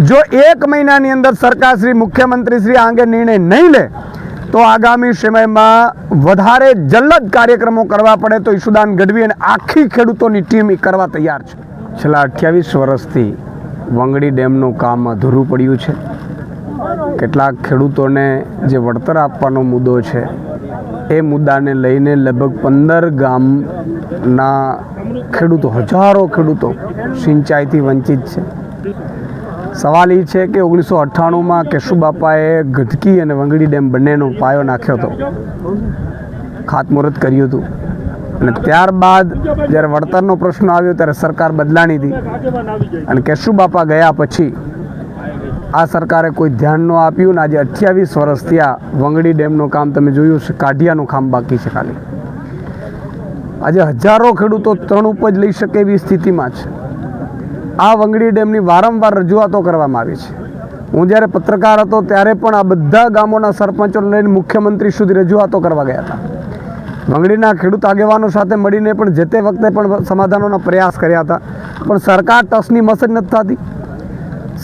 જો એક મહિનાની અંદર સરકાર શ્રી, મુખ્યમંત્રી શ્રી આ અંગે નિર્ણય નહીં લે, તો આગામી સમયમાં વધારે જલ્દ કાર્યક્રમો કરવા પડે તો ઈશુદાન ગઢવી અને આખી ખેડૂતોની ટીમ એ કરવા તૈયાર છે. છેલ્લા અઠ્યાવીસ વર્ષથી વંગડી ડેમનું કામ અધૂરું પડ્યું છે. કેટલાક ખેડૂતોને જે વળતર આપવાનો મુદ્દો છે, એ મુદ્દાને લઈને લગભગ પંદર ગામના ખેડૂતો, હજારો ખેડૂતો સિંચાઈથી વંચિત છે. સવાલ એ છે કે ઓગણીસો અઠ્ઠાણુંમાં કેશુબાપાએ ગઢકી અને વંગડી ડેમ બંનેનો પાયો નાખ્યો હતો. ખાતમુહૂર્ત કર્યું હતું. અને ત્યારબાદ જ્યારે વળતરનો પ્રશ્ન આવ્યો ત્યારે સરકાર બદલાણી હતી. અને કેશુબાપા ગયા પછી આ સરકારે કોઈ ધ્યાન ન આપ્યું ને આજે અઠ્યાવીસ વર્ષ થયા વંગડી ડેમનું કામ તમે જોયું છે, કાઢિયાનું કામ બાકી છે ખાલી. આજે હજારો ખેડૂતો ત્રણ ઉપજ લઈ શકે એવી સ્થિતિમાં છે. આ વંગડી ડેમની વારંવાર રજૂઆતો કરવામાં આવી છે. હું જ્યારે પત્રકાર હતો ત્યારે પણ આ બધા ગામોના સરપંચોને લઈને મુખ્યમંત્રી સુધી રજૂઆતો કરવા ગયા હતા. વંગડીના ખેડૂત આગેવાનો સાથે મળીને પણ જે તે વખતે પણ સમાધાનોના પ્રયાસ કર્યા હતા. પણ સરકાર ટસની મસ જ નથી થતી.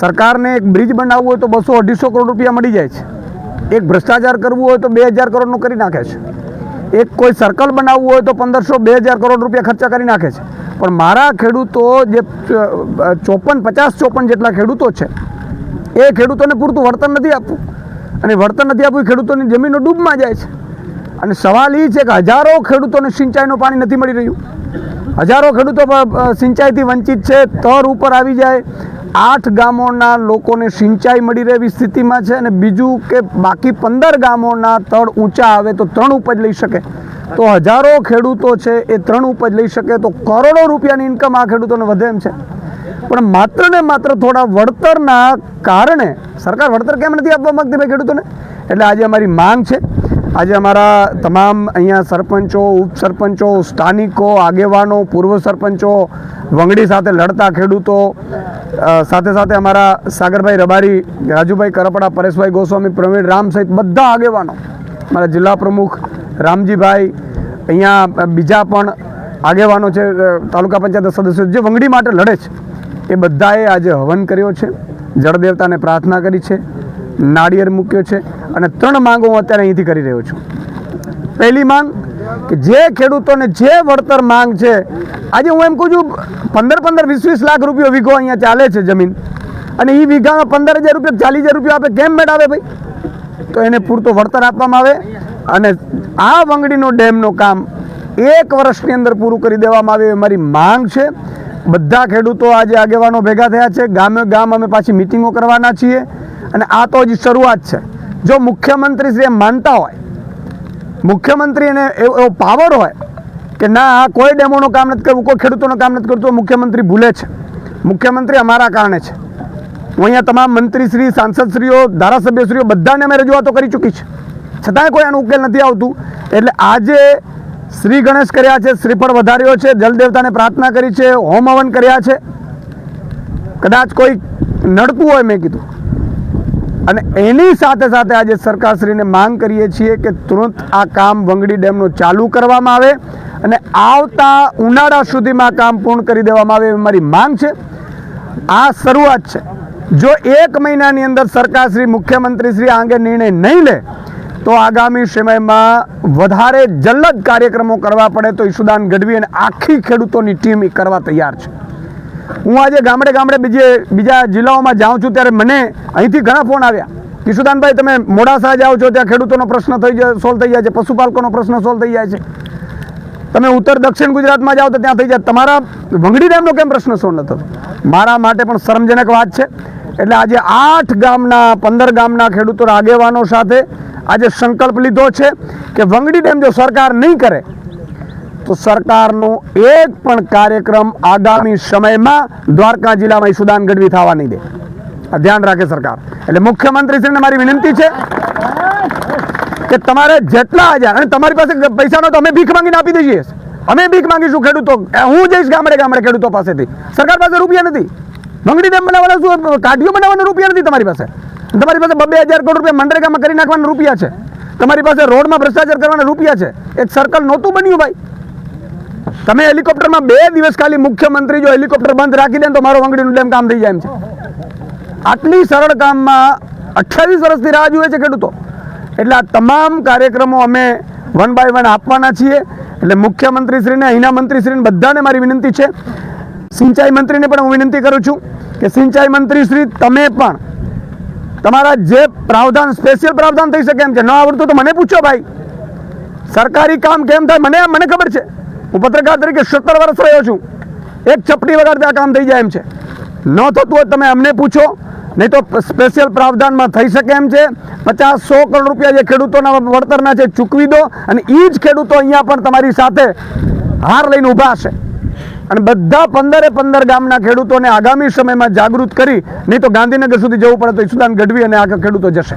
સરકારને એક બ્રિજ બનાવવું હોય તો બસો અઢીસો કરોડ રૂપિયા મળી જાય છે. એક ભ્રષ્ટાચાર કરવું હોય તો બે હજાર કરોડનું કરી નાખે છે. એક કોઈ સર્કલ બનાવવું હોય તો પંદરસો બે હજાર કરોડ રૂપિયા ખર્ચા કરી નાખે છે. પણ મારા ખેડૂતો જે ચોપન, પચાસ, ચોપન જેટલા ખેડૂતો છે, એ ખેડૂતોને પૂરતું વળતર નથી આપવું. અને વળતર નથી આપવું ખેડૂતોની જમીનો ડૂબમાં જાય છે. અને સવાલ એ છે કે હજારો ખેડૂતોને સિંચાઈનું પાણી નથી મળી રહ્યું. હજારો ખેડૂતો સિંચાઈથી વંચિત છે, તર ઉપર આવી જાય. આઠ ગામોના લોકોને સિંચાઈ મળી રહે એવી સ્થિતિમાં છે અને બીજું કે બાકી પંદર ગામોના તળ ઊંચા આવે તો ત્રણ ઉપજ લઈ શકે. તો હજારો ખેડૂતો છે એ ત્રણ ઉપજ લઈ શકે, તો કરોડો રૂપિયાની ઇન્કમ આ ખેડૂતોને વધે એમ છે. પણ માત્ર ને માત્ર થોડા વળતરના કારણે સરકાર વળતર કેમ નથી આપવા માંગતી ભાઈ ખેડૂતોને? એટલે આજે અમારી માંગ છે. આજે અમારા તમામ અહીંયા સરપંચો, ઉપસરપંચો, સ્થાનિકો, આગેવાનો, પૂર્વ સરપંચો વંગડી સાથે લડતા ખેડૂતો સાથે સાથે અમારા સાગરભાઈ રબારી, રાજુભાઈ કરપડા, પરેશભાઈ ગોસ્વામી, પ્રવીણ રામ સહિત બધા આગેવાનો મારા જિલ્લા પ્રમુખ રામજીભાઈ, અહીંયા બીજા પણ આગેવાનો છે તાલુકા પંચાયત સદસ્યો જે વંગડી માટે લડે છે. એ બધાએ આજે હવન કર્યો છે, જળદેવતાને પ્રાર્થના કરી છે, નાળિયેર મૂક્યો છે અને ત્રણ માંગો હું અત્યારે અહીંથી કરી રહ્યો છું. પહેલી માંગ કે જે ખેડૂતોને જે વળતર માંગ છે, આજે હું એમ કહું છું, પંદર પંદર વીસ વીસ લાખ રૂપિયો વીઘો અહીંયા ચાલે છે જમીન. અને એ વીઘામાં પંદર હજાર રૂપિયા, ચાલીસ હજાર રૂપિયા આપે, કેમ મેળાવે ભાઈ? તો એને પૂરતો વળતર આપવામાં આવે. અને આ વંગડીનો ડેમનું કામ એક વર્ષની અંદર પૂરું કરી દેવામાં આવે એ મારી માંગ છે. બધા ખેડૂતો આજે આગેવાનો ભેગા થયા છે. ગામે ગામ અમે પાછી મિટિંગો કરવાના છીએ અને આ તો હજી શરૂઆત છે. જો મુખ્યમંત્રી શ્રી એમ માનતા હોય, મુખ્યમંત્રી એને એવો એવો પાવર હોય કે ના, આ કોઈ ડેમોનું કામ નથી કરવું, કોઈ ખેડૂતોનું કામ નથી કરતું મુખ્યમંત્રી ભૂલે છે. મુખ્યમંત્રી અમારા કારણે છે. હું અહીંયા તમામ મંત્રીશ્રી, સાંસદશ્રીઓ, ધારાસભ્યશ્રીઓ બધાને અમે રજૂઆતો કરી ચૂકી છે. છતાંય કોઈ આનો ઉકેલ નથી આવતું. એટલે આજે શ્રી ગણેશ કર્યા છે, શ્રીફળ વધાર્યો છે, જલદેવતાને પ્રાર્થના કરી છે, હોમ હવન કર્યા છે. કદાચ કોઈ નડતું હોય મેં કીધું. અને એની સાથે સાથે આજે સરકારશ્રીને માંગ કરીએ છીએ કે તુરંત આ કામ વંગડી ડેમનું ચાલુ કરવામાં આવે અને આવતા ઉનાળા સુધીમાં કામ પૂર્ણ કરી દેવામાં આવે એવી મારી માંગ છે. આ શરૂઆત છે. જો એક મહિનાની અંદર સરકારશ્રી, મુખ્યમંત્રીશ્રી મુખ્યમંત્રી શ્રી આ અંગે નિર્ણય નહીં લે તો આગામી સમયમાં વધારે જલ્લદ કાર્યક્રમો કરવા પડે તો ઈશુદાન ગઢવી અને આખી ખેડૂતોની ટીમ એ કરવા તૈયાર છે. હું આજે ગામડે ગામડે બીજે બીજા જિલ્લાઓમાં જાઉં છું ત્યારે મને અહીંથી ઘણા ફોન આવ્યા. કિશુદાનભાઈ તમે મોડાસા જાઓ છો, ત્યાં ખેડૂતોનો પ્રશ્ન થઈ જાય સોલ્વ થઈ જાય છે, પશુપાલકોનો પ્રશ્ન સોલ્વ થઈ જાય છે. તમે ઉત્તર દક્ષિણ ગુજરાતમાં જાઓ તો ત્યાં થઈ જાય. તમારા વંગડી ડેમનો કેમ પ્રશ્ન સોલ્વ થતો મારા માટે પણ શરમજનક વાત છે. એટલે આજે આઠ ગામના, પંદર ગામના ખેડૂતો આગેવાનો સાથે આજે સંકલ્પ લીધો છે કે વંગડી ડેમ જો સરકાર નહીં કરે, તો સરકારનો એક પણ કાર્યક્રમ આગામી સમયમાં દ્વારકા જિલ્લામાં ઈસુદાન ગઢવી થવા નહીં દે. ધ્યાન રાખે સરકાર. એટલે મુખ્યમંત્રીશ્રીને મારી વિનંતી છે કે તમારે જેટલા હજાર અને તમારી પાસે પૈસાનો તો અમે ભીખ માંગીને આપી દઈએ. અમે ભીખ માંગીશું ખેડૂતો. હું જઈશ ગામડે ગામડે ખેડૂતો પાસેથી. સરકાર પાસે રૂપિયા નથી. બંગડી ડેમ બનાવવાના શું કાઢીઓ બનાવવાના રૂપિયા નથી તમારી પાસે. તમારી પાસે બબે હજાર કરોડ રૂપિયા મનરેગામાં કરી નાખવાના રૂપિયા છે. તમારી પાસે રોડમાં ભ્રષ્ટાચાર કરવાના રૂપિયા છે. એક સર્કલ નહોતું બન્યું ભાઈ. તમે હેલિકોપ્ટરમાં બે દિવસ ખાલી મુખ્યમંત્રી જો હેલિકોપ્ટર બંધ રાખી દે તો મારો વંગડીનું ડેમ કામ થઈ જાય એમ છે. આટલી સરળ કામમાં અઠ્યાવીસ વર્ષથી રાહ જુએ છે ખેડૂતો. એટલે આ તમામ કાર્યક્રમો અમે વન બાય વન આપવાના છીએ. એટલે મુખ્યમંત્રીશ્રીને, અહીંના મંત્રીશ્રીને બધાને મારી વિનંતી છે. સિંચાઈ મંત્રીને પણ હું વિનંતી કરું છું કે સિંચાઈ મંત્રીશ્રી, તમે પણ તમારા જે પ્રાવધાન સ્પેશિયલ પ્રાવધાન થઈ શકે એમ છે. ન આવડતું તો મને પૂછો ભાઈ. સરકારી કામ કેમ થાય? મને મને ખબર છે. હું પત્રકાર તરીકે સત્તર વર્ષ રહ્યો છું. એક ચપટી વગર આ કામ થઈ જાય એમ છે. ન થતું હોય તમે અમને પૂછો. નહીં તો સ્પેશિયલ પ્રાવધાનમાં થઈ શકે એમ છે. પચાસ સો કરોડ રૂપિયા જે ખેડૂતોના વળતરના છે ચૂકવી દો અને એ જ ખેડૂતો અહીંયા પણ તમારી સાથે હાર લઈને ઊભા હશે. અને બધા પંદરે પંદર ગામના ખેડૂતોને આગામી સમયમાં જાગૃત કરી, નહીં તો ગાંધીનગર સુધી જવું પડે તો ઈસુદાન ગઢવી અને આગળ ખેડૂતો જશે.